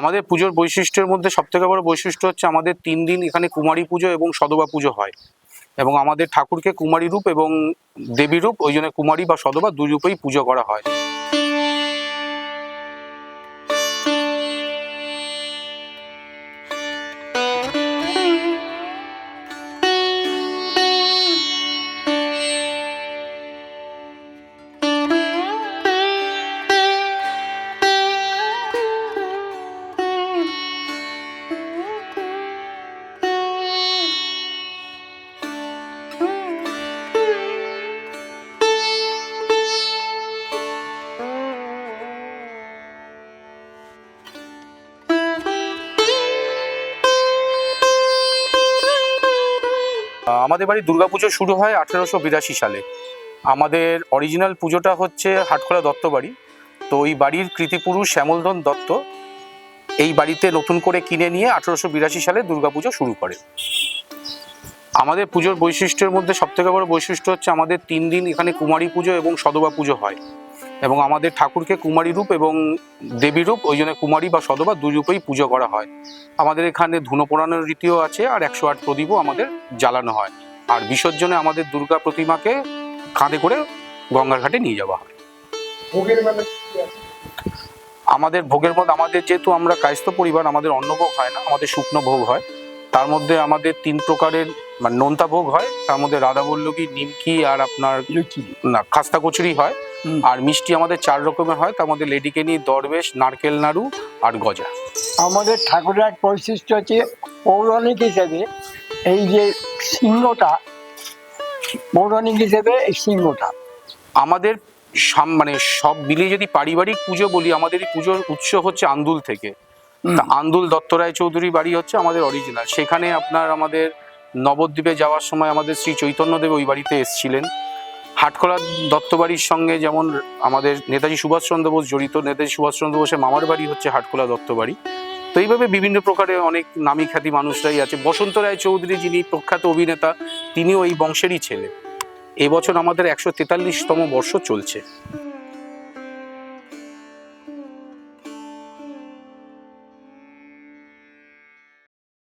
আমাদের পুজোর বৈশিষ্ট্যের মধ্যে সবথেকে বড় বৈশিষ্ট্য হচ্ছে আমাদের তিন দিন এখানে কুমারী পুজো এবং সদবা পুজো হয়। এবং আমাদের ঠাকুরকে কুমারী রূপ এবং দেবী রূপ, ওই জন্য কুমারী বা সদবা দুই রূপেই পুজো করা হয়। আমাদের বাড়ি দুর্গাপুজো শুরু হয় আঠেরোশো বিরাশি সালে। আমাদের অরিজিনাল পুজোটা হচ্ছে হাটখোলা দত্ত বাড়ি। তো ওই বাড়ির কৃতিপুরুষ শ্যামলধন দত্ত এই বাড়িতে নতুন করে কিনে নিয়ে আঠেরোশো বিরাশি সালে দুর্গাপুজো শুরু করে। আমাদের পুজোর বৈশিষ্ট্যের মধ্যে সবথেকে বড় বৈশিষ্ট্য হচ্ছে আমাদের তিন দিন এখানে কুমারী পুজো এবং সদবা পুজো হয়। এবং আমাদের ঠাকুরকে কুমারী রূপ এবং দেবী রূপ ওই জন্য কুমারী বা সদবা দুই রূপেই পুজো করা হয়। আমাদের এখানে ধুনো পোড়ানোর রীতিও আছে আর একশো আট প্রদীপও আমাদের জ্বালানো হয়। আর বিসর্জনে আমাদের দুর্গা প্রতিমাকে কাঁধে করে গঙ্গার ঘাটে নিয়ে যাওয়া হয়? আমাদের ভোগের মধ্যে আমাদের যেহেতু আমরা কায়স্থ পরিবার আমাদের অন্নভোগ হয় না আমাদের শুকনো ভোগ হয়। তার মধ্যে আমাদের তিন প্রকারের মানে নোনতা ভোগ হয় তার মধ্যে রাধাবল্লভী নিমকি আর আপনার না খাস্তা কচুরি হয়। আর মিষ্টি আমাদের চার রকমের হয় তার মধ্যে লেডিকেনি দরবেশ নারকেল নাড়ু আর গজা। আমাদের ঠাকুরের এক বৈশিষ্ট্য হচ্ছে পৌরাণিক হিসেবে এই যে সিংহটা পৌরাণিক হিসেবে এই সিংহটা। আমাদের সাম- মানে সব মিলিয়ে যদি পারিবারিক পুজো বলি আমাদের এই পুজোর উৎস হচ্ছে আন্দুল থেকে। তা আন্দুল দত্তরায় চৌধুরী বাড়ি হচ্ছে আমাদের অরিজিনাল সেখানে আপনার আমাদের নবদ্বীপে যাওয়ার সময় আমাদের শ্রী চৈতন্যদেব ওই বাড়িতে এসেছিলেন। হাটখোলা দত্ত বাড়ির সঙ্গে যেমন আমাদের নেতাজি সুভাষচন্দ্র বোস জড়িত, নেতাজি সুভাষচন্দ্র বোসের মামার বাড়ি হচ্ছে হাটখোলা দত্ত বাড়ি তো এইভাবে বিভিন্ন প্রকারের অনেক নামী খ্যাতি মানুষরাই আছে। বসন্ত রায় চৌধুরী যিনি প্রখ্যাত অভিনেতা, তিনিও এই বংশেরই ছেলে। এবছর আমাদের একশো তেতাল্লিশতম বর্ষ চলছে।